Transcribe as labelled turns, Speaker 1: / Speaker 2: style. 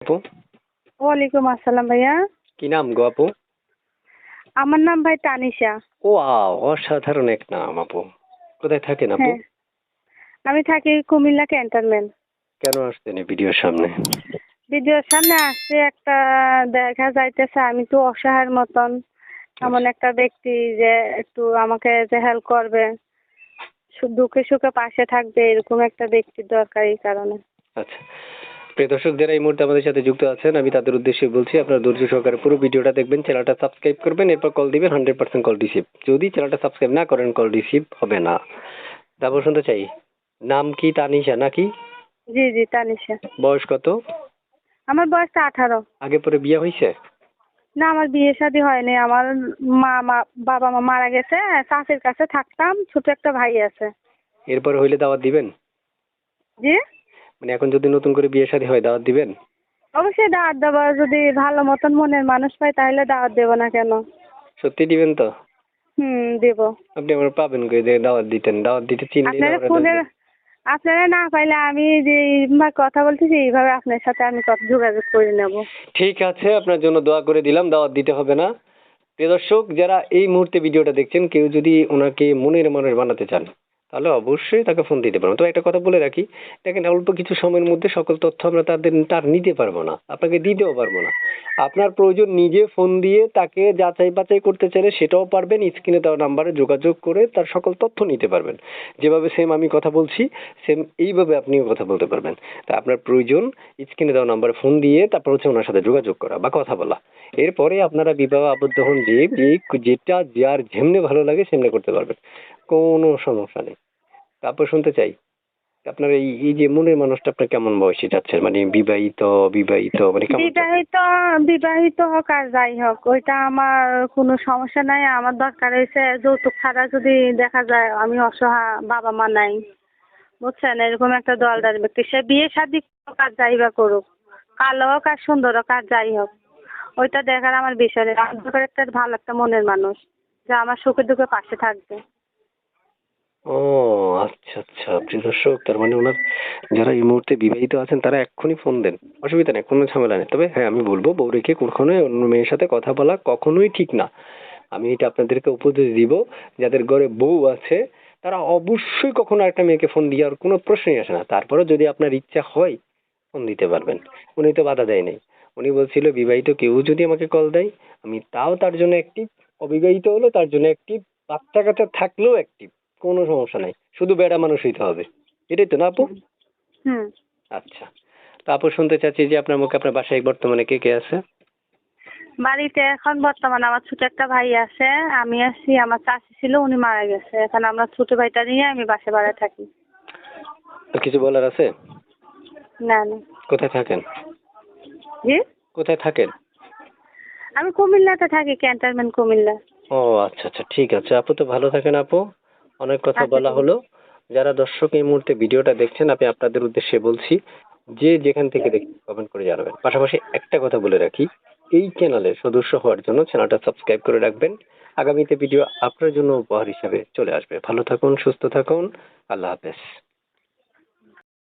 Speaker 1: আপু?
Speaker 2: ওয়ালাইকুম আসসালাম ভাইয়া।
Speaker 1: কি নাম গো আপু?
Speaker 2: আমার নাম ভাই তানিশা।
Speaker 1: ও অসাধারণ এক নাম আপু। কোথায় থাকেন আপু?
Speaker 2: হ্যাঁ। আমি থাকি কুমিল্লা ক্যান্টনমেন্ট।
Speaker 1: কেন আসছেন এই ভিডিওর সামনে?
Speaker 2: ভিডিওর সামনে আসছে একটা দেখা যাইতেছে আমি তো অসহায়ের মতন। এমন একটা ব্যক্তি যে একটু আমাকে যে হেল্প করবে সু- দুঃখে সুখে পাশে থাকবে এরকম একটা ব্যক্তির দরকার এই কারণে।
Speaker 1: আচ্ছা। প্রিয় দর্শক যারা এই মুহূর্তে আমাদের সাথে যুক্ত আছেন আমি তাদের উদ্দেশ্যে বলছি আপনারা ধৈর্য সহকারে পুরো ভিডিওটা দেখবেন চ্যানেলটা সাবস্ক্রাইব করবেন এরপর কল দিবেন হান্ড্রেড পার্সেন্ট কল রিসিভ যদি চ্যানেলটা সাবস্ক্রাইব না করেন কল রিসিভ হবে না। তারপর শুনতে চাই নাম কি তানিশা নাকি?
Speaker 2: জি জি তানিশা
Speaker 1: বয়স কত?
Speaker 2: আমার বয়সটা আঠারো।
Speaker 1: আগে পরে বিয়ে হয়েছে?
Speaker 2: না আমার বিয়ে শাদী হয়নি। আমার মা মা বাবা মা মারা গেছে চাষির কাছে থাকতাম ছোট একটা ভাই আছে।
Speaker 1: এরপরে হইলে দাওয়াত দিবেন?
Speaker 2: জি?
Speaker 1: মানে এখন যদি নতুন করে বিয়ে শাদী হয় দাওয়াত দিবেন?
Speaker 2: অবশ্যই দাওয়াত দেবো যদি ভালো মতন মনের মানুষ পাই তাহলে দাওয়াত দেবো না কেন?
Speaker 1: সত্যি দিবেন তো?
Speaker 2: হুম দেবো।
Speaker 1: আপনি আমার পাবেন কই? যে দাওয়াত দিতেন দাওয়াত দিতে চিনলেই না
Speaker 2: আপনারা ফোনে আপনারা না পাইলে আমি যে এইভাবে কথা বলতেছি এইভাবে আপনার সাথে আমি কথা যোগাযোগ করে নেব।
Speaker 1: ঠিক আছে আপনার জন্য দোয়া করে দিলাম দাওয়াত দিতে হবে না। প্রিয় দর্শক যারা এই মুহূর্তে ভিডিওটা দেখছেন কেউ যদি ওনাকে মনের মানুষ বানাতে চান তাহলে অবশ্যই তাকে ফোন দিতে পারবেন তো একটা কথা বলে রাখি, দেখেন অল্প কিছু সময়ের মধ্যে সকল তথ্য আমরা তাদের তার নিতে পারব না, আপনাকে দিতেও পারব না। আপনার প্রয়োজন নিজে ফোন দিয়ে তাকে যাচাই বাছাই করতে চাইলে সেটাও পারবেন স্ক্রিনে দেওয়া নাম্বারে যোগাযোগ করে তার সকল তথ্য নিতে পারবেন। যেভাবে সেম আমি কথা বলছি সেম এইভাবে আপনিও কথা বলতে পারবেন। তা আপনার প্রয়োজন স্ক্রিনে দেওয়া নাম্বারে ফোন দিয়ে তারপর হচ্ছে ওনার সাথে যোগাযোগ করা বা কথা বলা। এরপরে আপনারা বিবাহ আবদ্ধ হন যে যেটা যার যেমনি ভালো লাগে সেমনি করতে পারবেন। কোনো সমস্যা নেই। তারপর শুনতে চাই, আপনার এই এই যে মনের মানুষটা আপনার কেমন বয়সে যাচ্ছে? মানে বিবাহিত বিবাহিত মানে
Speaker 2: বিবাহিত বিবাহিত হোক আর যাই হোক, ওইটা আমার কোনো সমস্যা নাই। আমার দরকার হয়েছে যৌতুক ছাড়া যদি দেখা যায় আমি অসহায় বাবা মা নাই। বুঝছেন? এরকম একটা দলদার ব্যক্তি। সে বিয়ে শাদি হোক আর যাই বা করুক, কালো হোক আর সুন্দর হোক আর যাই হোক। ওইটা দেখার আমার দরকার একটা ভালো একটা মনের মানুষ, যে আমার সুখে দুঃখে পাশে থাকবে।
Speaker 1: ও আচ্ছা আচ্ছা। প্রিয় দর্শক, তার মানে ওনার যারা এই মুহূর্তে বিবাহিত আছেন, তারা এক্ষুনি ফোন দেন। অসুবিধা নেই, কোনো ঝামেলা নেই। তবে হ্যাঁ আমি বলব, বউ রেখে কখনোই অন্য মেয়ের সাথে কথা বলা কখনোই ঠিক না। আমি এটা আপনাদেরকে উপদেশ দিব, যাদের ঘরে বউ আছে, তারা অবশ্যই কখনো একটা মেয়েকে ফোন দেওয়ার কোনো প্রশ্নই আসে না। তারপরে যদি আপনার ইচ্ছা হয় ফোন দিতে পারবেন। উনি তো বাধা দেয় নাই। উনি বলছিল বিবাহিত কেউ যদি আমাকে কল দেয় আমি তাও তার জন্য অ্যাক্টিভ অবিবাহিত হলো তার জন্য অ্যাক্টিভ বাচ্চা কাচ্চা থাকলেও অ্যাক্টিভ কোনো সমস্যা নাই শুধু বেড়া মানুষ হইতে হবে। এটাই তো না আপু? আচ্ছা। তারপর শুনতে চাচ্ছি যে আপনার মুখে আপনার বাসায় বর্তমানে কে কে আছে?
Speaker 2: বাড়িতে এখন বর্তমানে আমার ছোট একটা ভাই আছে আমি আছি আমার চাচি ছিল উনি মারা গেছে। এখন আমরা ছোট ভাইটা নিয়ে আমি বাসা বাড়ায় থাকি।
Speaker 1: কিছু বলার আছে?
Speaker 2: না না।
Speaker 1: কোথায় থাকেন?
Speaker 2: জি?
Speaker 1: কোথায় থাকেন?
Speaker 2: আমি কুমিল্লাতে থাকি ক্যান্টনমেন্ট কুমিল্লা।
Speaker 1: ও আচ্ছা আচ্ছা ঠিক আছে। আপু তো ভালো থাকেন আপু। অনেক কথা
Speaker 2: আচ্ছা,
Speaker 1: বলা হলো। যারা দর্শক এই মুহূর্তে ভিডিওটা দেখছেন আমি আপনাদের উদ্দেশ্যে বলছি যে যেখান থেকে দেখছেন কমেন্ট করে জানাবেন। পাশাপাশি একটা কথা বলে রাখি এই চ্যানেলের সদস্য হওয়ার জন্য চ্যানেলটা সাবস্ক্রাইব করে রাখবেন। আগামীতে ভিডিও আপনার জন্য উপহার হিসাবে চলে আসবে। ভালো থাকুন সুস্থ থাকুন। আল্লাহ হাফেজ।